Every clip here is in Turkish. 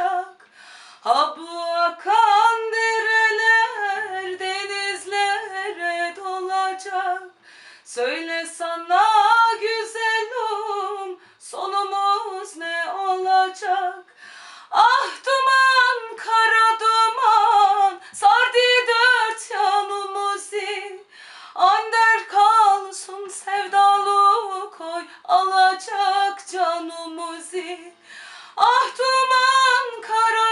olacak? Ha bu akan dereler denizlere dolacak. Söyle sana güzelim sonumuz ne olacak? Ah duman kara duman sardı dört yanımızı. Ander kalsın sevdalı koy alacak canımızı. Ah duman kara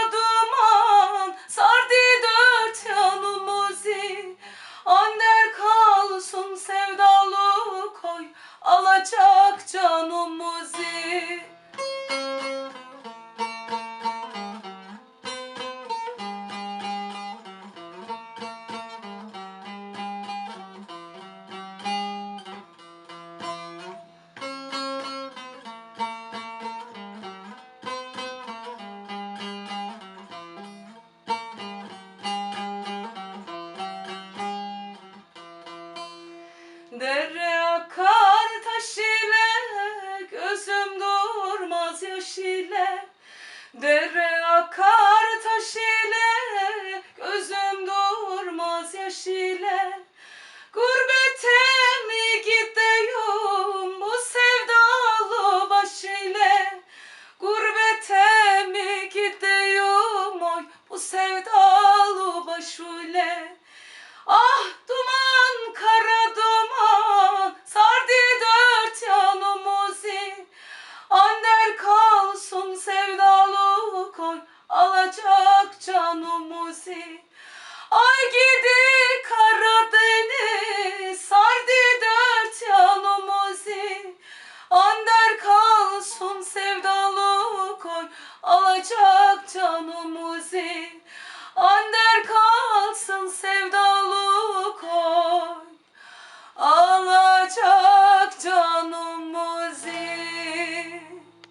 yaş ile Gurbete mi gideyim bu sevdalı baş ile Gurbete mi gideyim oy bu sevdalı baş ile Ah duman kara duman sardı dört yanımızı. Ander kalsın sevdalı koy alacak canımızı. Ay gidi